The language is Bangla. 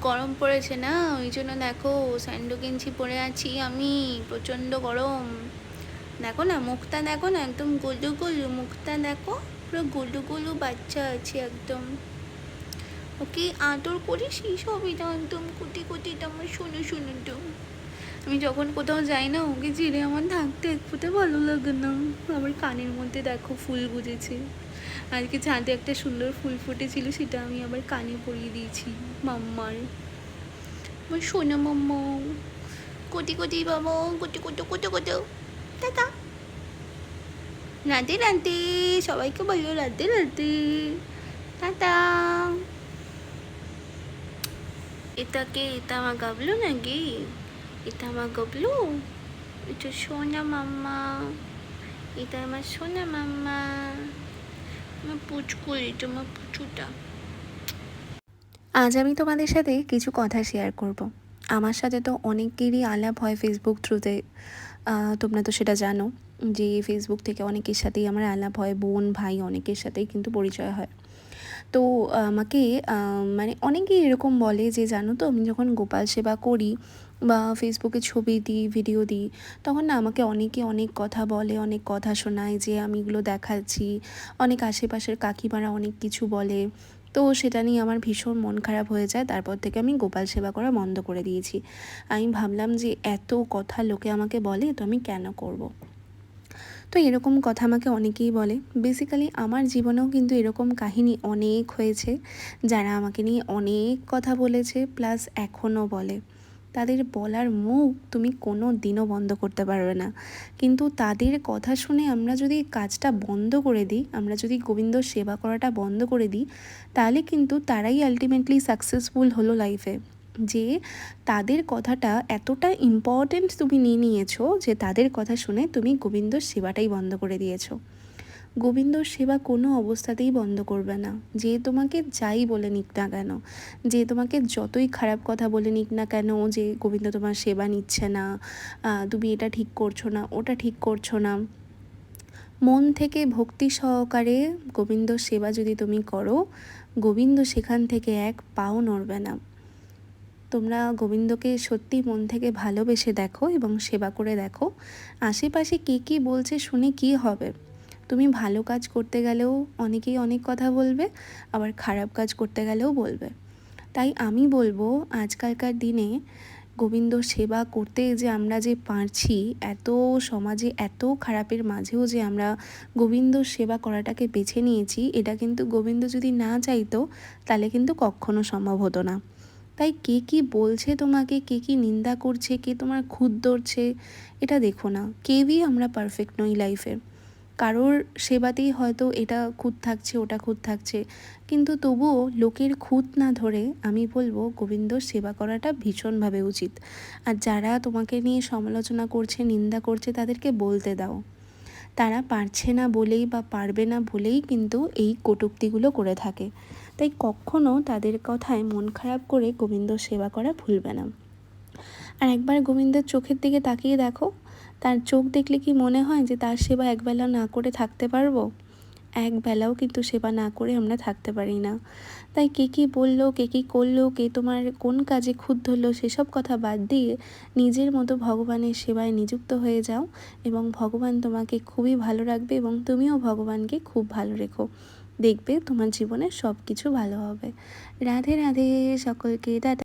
গরম পড়েছে না? ওই জন্য দেখো স্যান্ডো গেঞ্জি পরে আছি আমি, প্রচণ্ড গরম। দেখো না, মুখটা দেখো না, একদম গুলু গুলু মুখটা দেখো, পুরো গুলু গুলু বাচ্চা আছে একদম। ওকে আদর এই সবই না একদম কুটি কুটি আমার শুনো শুনো তো আমি যখন কোথাও যাই না, ওকে ছেড়ে আমার থাকতে ফোঁটা ভালো লাগে না। আমার কানের মধ্যে দেখো ফুল গুজেছে। আজকে ছাদে একটা সুন্দর ফুল ফুটেছিল, সেটা আমি আবার কানে পরিয়ে দিয়েছি, মাম্মার। আমার সোনা মাম্মা, কোটি কোটি বাবা কোটি কোটো কোটো কোটো। টাটা। রাতে রাতে সবাইকে বলল রাতে রাতে টাটা। এটাকে এটা আমার গাবলো নাকি? এটা আমার গাবলো এটা সোনা মাম্মা এটা আমার সোনা মাম্মা আমার পুচকু এটা আজ আমি তোমাদের সাথে কিছু কথা শেয়ার করব। আমার সাথে তো অনেকেরই আলাপ হয় ফেসবুক থ্রুতে তোমরা তো সেটা জানো যে ফেসবুক থেকে অনেকের সাথেই আমার আলাপ হয়, বোন, ভাই অনেকের সাথেই কিন্তু পরিচয় হয়। তো আমাকে মানে অনেকেই এরকম বলে যে, জানো তো, আমি যখন গোপাল সেবা করি বা ফেসবুকে ছবি দিই ভিডিও দিই, তখন না আমাকে অনেকে অনেক কথা বলে, অনেক কথা শোনায় যে, আমি এগুলো দেখাচ্ছি। অনেক আশেপাশের কাকিমারা অনেক কিছু বলে। তো সেটা নিয়ে আমার ভীষণ মন খারাপ হয়ে যায়। তারপর থেকে আমি গোপাল সেবা করা বন্ধ করে দিয়েছি। আমি ভাবলাম যে, এত কথা লোকে আমাকে বলে, তো আমি কেন করব। তো এরকম কথা আমাকে অনেকেই বলে। বেসিক্যালি আমার জীবনেও কিন্তু এরকম কাহিনী অনেক হয়েছে, যারা আমাকে নিয়ে অনেক কথা বলেছে প্লাস এখনও বলে। তাদের বলার মুখ তুমি কোনো দিনও বন্ধ করতে পারবে না। কিন্তু তাদের কথা শুনে আমরা যদি কাজটা বন্ধ করে দিই, আমরা যদি গোবিন্দ সেবা করাটা বন্ধ করে দিই, তাহলে কিন্তু তারাই আলটিমেটলি সাকসেসফুল হলো লাইফে যে তাদের কথাটা এতটা ইম্পর্ট্যান্ট তুমি নিয়ে নিয়েছো যে তাদের কথা শুনে তুমি গোবিন্দ সেবাটাই বন্ধ করে দিয়েছ। গোবিন্দর সেবা কোনো অবস্থাতেই বন্ধ করবে না। যে তোমাকে যাই বলে নিক না কেন, যে তোমাকে যতই খারাপ কথা বলে নিক না কেন, যে গোবিন্দ তোমার সেবা নিচ্ছে না তুমি এটা ঠিক করছ না, ওটা ঠিক করছ না, মন থেকে ভক্তি সহকারে গোবিন্দ সেবা যদি তুমি করো, গোবিন্দ সেখান থেকে এক পাও নড়বে না। তোমরা গোবিন্দকে সত্যি মন থেকে ভালোবেসে দেখো এবং সেবা করে দেখো। আশেপাশে কে কী বলছে শুনে কী হবে? তুমি ভালো কাজ করতে গেলেও অনেকেই অনেক কথা বলবে, আবার খারাপ কাজ করতে গেলেও বলবে। তাই আমি বলব, আজকালকার দিনে গোবিন্দ সেবা করতে যে আমরা যে পারছি, এত সমাজে এত খারাপের মাঝেও যে আমরা গোবিন্দ সেবা করাটাকে বেছে নিয়েছি, এটা কিন্তু গোবিন্দ যদি না চাইতো, তাহলে কিন্তু কখনো সম্ভব হতো না। তাই কে কী বলছে তোমাকে? কে কী নিন্দা করছে? কে তোমার খুদ ধরছে? এটা দেখো না। কেউই আমরা পারফেক্ট নই লাইফে কারোর সেবাতেই হয়তো এটা খুঁত থাকছে, ওটা খুঁত থাকছে। কিন্তু তবুও লোকের খুঁত না ধরে আমি বলব, গোবিন্দ সেবা করাটা ভীষণভাবে উচিত। আর যারা তোমাকে নিয়ে সমালোচনা করছে, নিন্দা করছে, তাদেরকে বলতে দাও। তারা পারছে না বলেই বা পারবে না বলেই কিন্তু এই কটূক্তিগুলো করে থাকে। তাই কখনো তাদের কথায় মন খারাপ করে গোবিন্দ সেবা করা ভুলবে না। আর একবার গোবিন্দের চোখের দিকে তাকিয়ে দেখো, তার চোখ দেখলে কি মনে হয় যে তার সেবা একবেলা না করে থাকতে পারব? এক বেলাও কিন্তু সেবা না করে আমরা থাকতে পারি না। তাই কে কী বলল, কে কী করল, কে তোমার কোন কাজে খুদ ধরলো, সেসব কথা বাদ দিয়ে নিজের মতো ভগবানের সেবায় নিযুক্ত হয়ে যাও এবং ভগবান তোমাকে খুবই ভালো রাখবে এবং তুমিও ভগবানকে খুব ভালো রেখো। দেখবে তোমার জীবনে সব কিছু ভালো হবে। রাধে রাধে সকলকে টাটা।